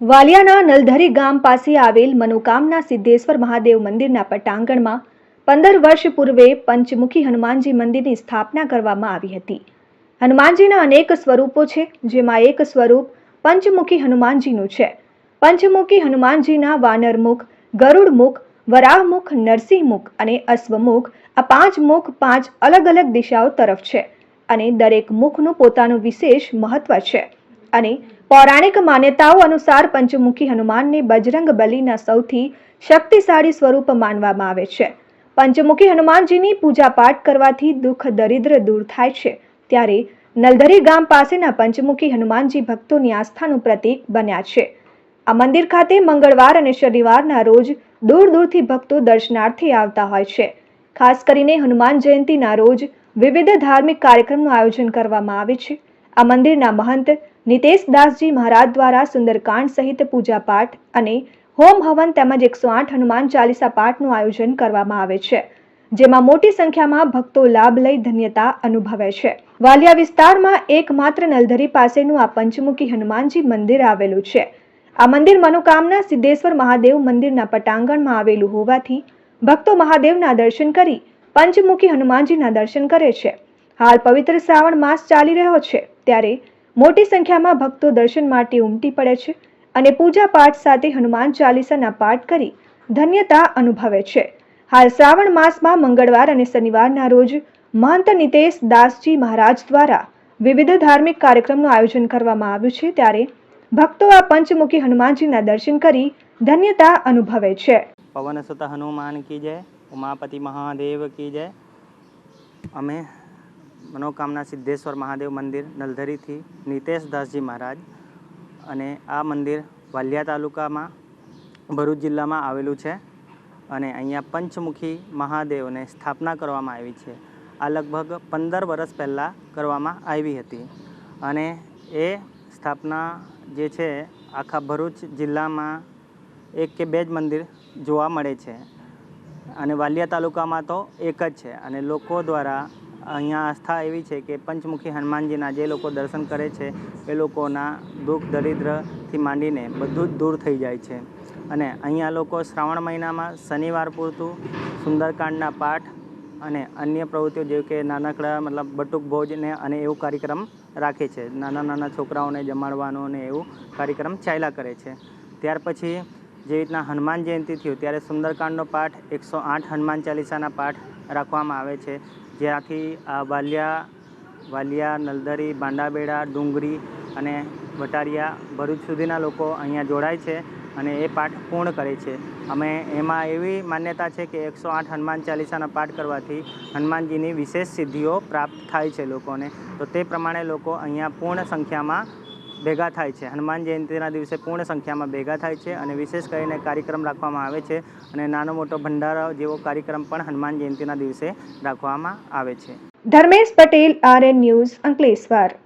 વાલિયાના નલધરી ગામ પાસે આવેલ મનોકામના સિદ્ધેશ્વર મહાદેવ મંદિરના પટાંગણમાં પંદર વર્ષ પૂર્વે પંચમુખી હનુમાનજી મંદિરની સ્થાપના કરવામાં આવી હતી. હનુમાનજીના અનેક સ્વરૂપો છે, જેમાં એક સ્વરૂપ પંચમુખી હનુમાનજીનું છે. પંચમુખી હનુમાનજીના વાનરમુખ, ગરુડમુખ વરાહમુખ નરસિંહમુખ અને અશ્વમુખ આ પાંચ મુખ પાંચ અલગ અલગ દિશાઓ તરફ છે અને દરેક મુખનું પોતાનું વિશેષ મહત્વ છે અને પૌરાણિક માન્યતાઓ અનુસાર પંચમુખી હનુમાનને બજરંગ બલીના સૌથી શક્તિશાળી સ્વરૂપ માનવામાં આવે છે. પંચમુખી હનુમાનજીની પૂજા પાઠ કરવાથી દુઃખ દરિદ્ર દૂર થાય છે. ત્યારે નલધરી ગામ પાસેના પંચમુખી હનુમાનજી ભક્તોની આસ્થાનું પ્રતીક બન્યા છે. આ મંદિર ખાતે મંગળવાર અને શનિવારના રોજ દૂર દૂરથી ભક્તો દર્શનાર્થે આવતા હોય છે. ખાસ કરીને હનુમાન જયંતીના રોજ વિવિધ ધાર્મિક કાર્યક્રમનું આયોજન કરવામાં આવે છે. આ મંદિરના મહંત નિતેશ દાસજી મહારાજ દ્વારા સુંદરકાંડ સહિત પૂજા પાઠ અને હોમ હવન તેમજ એકસો આઠ હનુમાન ચાલીસા પાઠનું આયોજન કરવામાં આવે છે, જેમાં મોટી સંખ્યામાં ભક્તો લાભ લઈ ધન્યતા અનુભવે છે. વાલિયા વિસ્તારમાં એકમાત્ર નલધરી પાસેનું આ પંચમુખી હનુમાનજી મંદિર આવેલું છે. આ મંદિર મનોકામના સિદ્ધેશ્વર મહાદેવ મંદિરના પટાંગણમાં આવેલું હોવાથી ભક્તો મહાદેવના દર્શન કરી પંચમુખી હનુમાનજીના દર્શન કરે છે. હાલ પવિત્ર શ્રાવણ માસ ચાલી રહ્યો છે. ત્યારે મોટી સંખ્યામાં ભક્તો દર્શન માટે ઉમટી પડે છે અને પૂજા પાઠ સાથે હનુમાન ચાલીસાના પાઠ કરી ધન્યતા અનુભવે છે. હાલ શ્રાવણ માસમાં મંગળવાર અને શનિવારના રોજ મહંત નિતેશ દાસજી મહારાજ દ્વારા વિવિધ ધાર્મિક કાર્યક્રમનું આયોજન કરવામાં આવ્યું છે ત્યારે ભક્તો આ પંચમુખી હનુમાનજીના દર્શન કરી ધન્યતા અનુભવે છે. પવન સુત હનુમાન કી જય, ઉમાપતિ મહાદેવ કી જય. અમે મનોકામના સિદ્ધેશ્વર મહાદેવ મંદિર નલધરીથી નિતેશ દાસજી મહારાજ અને આ મંદિર વાલિયા તાલુકામાં ભરૂચ જિલ્લામાં આવેલું છે અને અહીંયા પંચમુખી મહાદેવને સ્થાપના કરવામાં આવી છે. આ લગભગ પંદર વર્ષ પહેલાં કરવામાં આવી હતી અને એ સ્થાપના જે છે આખા ભરૂચ જિલ્લામાં એક કે બે જ મંદિર જોવા મળે છે. અને વાલિયા તાલુકામાં તો એક જ છે અને લોકો દ્વારા અહીંયા આસ્થા એવી છે કે પંચમુખી હનુમાનજીના જે લોકો દર્શન કરે છે, એ લોકોના દુઃખ, દરિદ્રથી માંડીને બધું જ દૂર થઈ જાય છે. અને અહીંયા લોકો શ્રાવણ મહિનામાં શનિવાર પૂરતું સુંદરકાંડના પાઠ અને અન્ય પ્રવૃત્તિઓ જેવી કે નાનકડા મતલબ બટુક ભોજને અને એવું કાર્યક્રમ રાખે છે. નાના નાના છોકરાઓને જમાડવાનો ને એવું કાર્યક્રમ ચાલ્યા કરે છે. ત્યાર પછી જેવી રીતના હનુમાન જયંતિ થયું, ત્યારે સુંદરકાંડનો પાઠ એકસો આઠ હનુમાન ચાલીસાના પાઠ રાખવામાં આવે છે. જ્યાંથી આ વાલિયા વાલિયા, નલદરી, બાંડાબેડા, ડુંગરી અને વટારિયા ભરૂચ સુધીના લોકો અહીંયા જોડાય છે અને એ પાઠ પૂર્ણ કરે છે. અમે એમાં એવી માન્યતા છે કે એકસો આઠ હનુમાન ચાલીસાના પાઠ કરવાથી હનુમાનજીની વિશેષ સિદ્ધિઓ પ્રાપ્ત થાય છે લોકોને. તો તે પ્રમાણે લોકો અહીંયા પૂર્ણ સંખ્યામાં ભેગા થાય છે. હનુમાન જયંતિના દિવસે પૂર્ણ સંખ્યામાં ભેગા થાય છે અને વિશેષ કરીને કાર્યક્રમ રાખવામાં આવે છે અને નાનો મોટો ભંડારો જેવો કાર્યક્રમ પણ હનુમાન જયંતિના દિવસે રાખવામાં આવે છે. Dharmesh Patel RN news Ankleshwar.